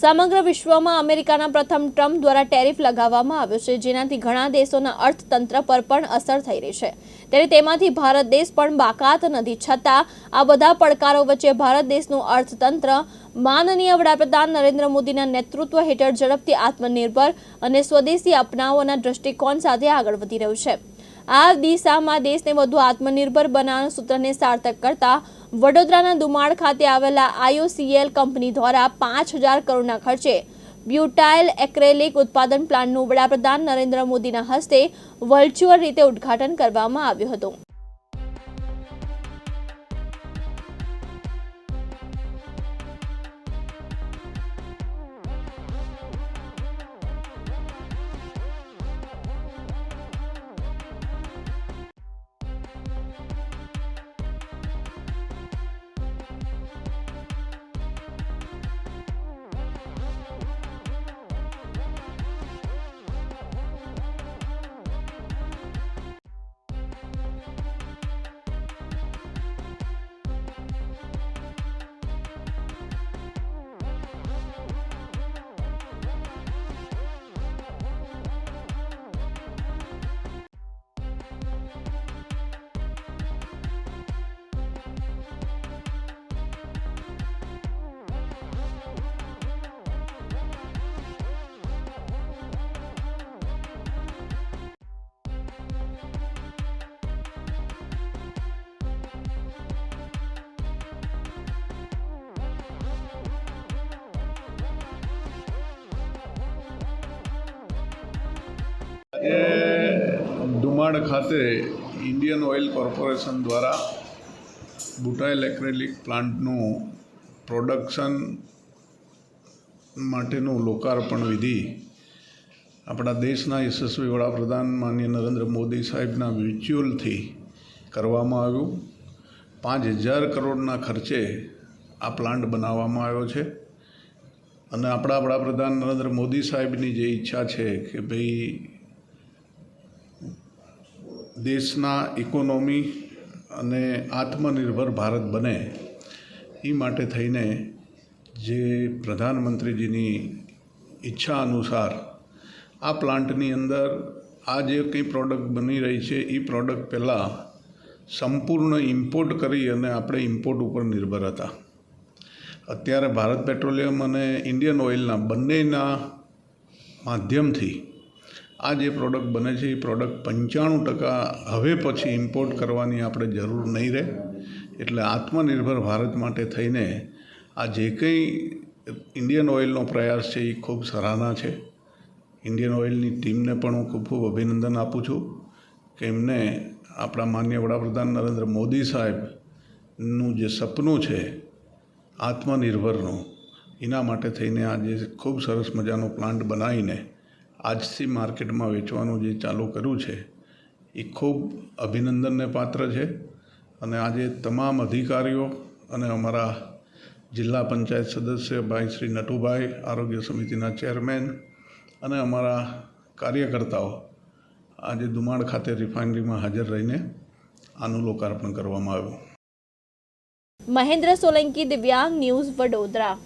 સમગ્ર વિશ્વમાં અમેરિકાના પ્રથમ ટ્રમ્પ દ્વારા ટેરિફ લગાવવામાં આવ્યો છે, જેનાથી ઘણા દેશોના અર્થતંત્ર પર પણ અસર થઈ રહી છે. ત્યારે તેમાંથી ભારત દેશ પણ બાકાત નથી, છતાં આ બધા પડકારો વચ્ચે ભારત દેશનું અર્થતંત્ર માનનીય વડાપ્રધાન નરેન્દ્ર મોદીના નેતૃત્વ હેઠળ ઝડપથી આત્મનિર્ભર અને સ્વદેશી અપનાવવાના દ્રષ્ટિકોણ સાથે આગળ વધી રહ્યું છે. આ દિશામાં દેશને વધુ આત્મનિર્ભર બનાવવાના સૂત્રને સાર્થક કરતા વડોદરાના દુમાળ ખાતે આવેલા આઈઓસીએલ કંપની દ્વારા પાંચ હજાર કરોડના ખર્ચે બ્યુટાઇલ એક્રેલિક ઉત્પાદન પ્લાન્ટનું વડાપ્રધાન નરેન્દ્ર મોદીના હસ્તે વર્ચ્યુઅલ રીતે ઉદ્ઘાટન કરવામાં આવ્યું હતું. એ ધુમાડ ખાતે ઇન્ડિયન ઓઇલ કોર્પોરેશન દ્વારા બુટાઇલ એક્રેલિક પ્લાન્ટનું પ્રોડક્શન માટેનું લોકાર્પણ વિધિ આપણા દેશના યશસ્વી વડાપ્રધાન માનનીય નરેન્દ્ર મોદી સાહેબના વિચ્યુઅલથી કરવામાં આવ્યું. પાંચ હજાર કરોડના ખર્ચે આ પ્લાન્ટ બનાવવામાં આવ્યો છે. અને આપણા વડાપ્રધાન નરેન્દ્ર મોદી સાહેબની જે ઈચ્છા છે કે ભાઈ દેશના ઇકોનોમી અને આત્મનિર્ભર ભારત બને એ માટે થઈને જે પ્રધાનમંત્રીજીની ઈચ્છા અનુસાર આ પ્લાન્ટની અંદર આ જે કંઈ પ્રોડક્ટ બની રહી છે, એ પ્રોડક્ટ પહેલાં સંપૂર્ણ ઇમ્પોર્ટ કરી અને આપણે ઇમ્પોર્ટ ઉપર નિર્ભર હતા. અત્યારે ભારત પેટ્રોલિયમ અને ઇન્ડિયન ઓઇલના બંનેના માધ્યમથી આ જે પ્રોડક્ટ બને છે, એ પ્રોડક્ટ પંચાણું ટકા હવે પછી ઇમ્પોર્ટ કરવાની આપણે જરૂર નહીં રહે. એટલે આત્મનિર્ભર ભારત માટે થઈને આ જે કંઈ ઇન્ડિયન ઓઇલનો પ્રયાસ છે, એ ખૂબ સરાહના છે. ઇન્ડિયન ઓઇલની ટીમને પણ હું ખૂબ ખૂબ અભિનંદન આપું છું કે એમને આપણા માન્ય વડાપ્રધાન નરેન્દ્ર મોદી સાહેબનું જે સપનું છે, આત્મનિર્ભરનું, એના માટે થઈને આજે ખૂબ સરસ મજાનો પ્લાન્ટ બનાવીને આજથી માર્કેટમાં વેચવાનું જે ચાલુ કર્યું છે, એ ખૂબ અભિનંદનને પાત્ર છે. અને આજે તમામ અધિકારીઓ અને અમારા જિલ્લા પંચાયત સદસ્ય ભાઈ શ્રી નટુભાઈ, આરોગ્ય સમિતિના ચેરમેન અને અમારા કાર્યકર્તાઓ આજે દુમાળ ખાતે રિફાઇનરીમાં હાજર રહીને આનું લોકાર્પણ કરવામાં આવ્યું. મહેન્દ્ર સોલંકી દિવ્યાંગ ન્યૂઝ વડોદરા.